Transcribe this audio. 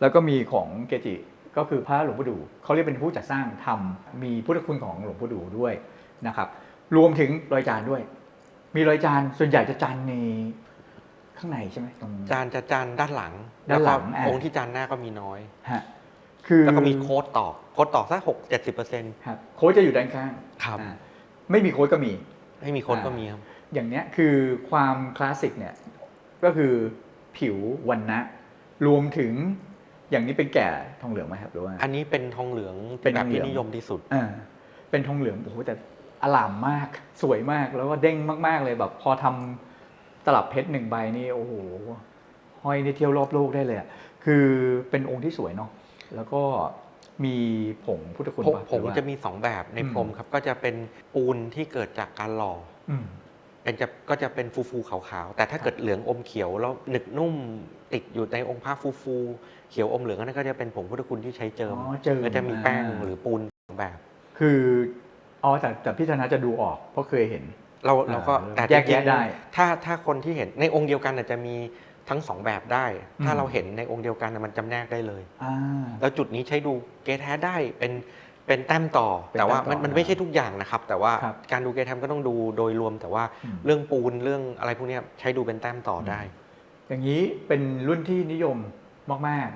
แล้วก็มีของเกจิก็คือพระหลวงปู่ดูเขาเรียกเป็นผู้จัดสร้างทำมีพุทธคุณของหลวงปู่ดูด้วยนะครับ รวมถึงรอยจานด้วย มีรอยจานส่วนใหญ่จะจานในข้างในใช่ไหมตรงจานจะจานด้านหลังด้านหลังแวก็อ่าองค์ที่จานหน้าก็มีน้อยฮะคือแล้วก็มีโค้ดตอกโค้ดตอกสักหกเจ็ดสิบเปอร์เซ็นต์ครับโค้ดจะอยู่ด้านข้างครับอ่าไม่มีโค้ดก็มีไม่มีโค้ดอ่าก็มีครับอย่างเนี้ยคือความคลาสสิกเนี่ยก็คือผิววันนะรวมถึง อย่างนี้เป็นแก่ทองเหลืองไหมครับหรือว่า อันนี้เป็นทองเหลืองเป็นแบบทองเหลืที่องนิยมที่สุดอ่าเป็นทองเหลืองโอ้โหแต่อลามมาก สวยมากแล้วก็เด้งมาก ๆ เลยแบบพอทำตลับเพชรหนึ่งใบนี่โอ้โหห้อยได้เที่ยวรอบโลกได้เลยอะคือเป็นองค์ที่สวยเนาะแล้วก็มีผงพุทธคุณผงปะผงหรือว่าจะมี2แบบในอืมพรมครับ ก็จะเป็นปูนที่เกิดจากการหล่อ อืมเป็นจะก็จะเป็นฟูฟูๆขาวๆ แต่ถ้าเกิดเหลืองอมเขียวแล้วหนึบนุ่มติดอยู่ในองค์พระฟูฟูๆเขียวอมเหลืองอันนั้นก็จะเป็นผงพุทธคุณที่ใช้เจิมอ๋อเจิม ก็จะมีแป้งอ่าหรือปูนสองแบบ คืออ๋อแต่แต่พี่ธนาจะดูออกเพราะเคยเห็น เราเราก็อ่าแต่แยกแยะจริงๆได้ถ้าถ้าคนที่เห็นในองค์เดียวกันอาจจะมีทั้งสองแบบได้ ถ้าอืม เราเห็นในองค์เดียวกันน่ะมันจำแนกได้เลย อ่า แล้วจุดนี้ใช้ดูเกทแท้ได้เป็น เป็นแต้มต่อเป็นแต่ว่าแต้มต่มัอนมันไม่ใช่ทุกอย่างนะครับ แต่ว่าครับการดูเกทแท้ก็ต้องดูโดยรวม แต่ว่าอืมเรื่องปูนเรื่องอะไรพวกเนี้ยใช้ดูเป็นแต้มต่อได้ อย่างนี้เป็นรุ่นที่นิยมมากๆ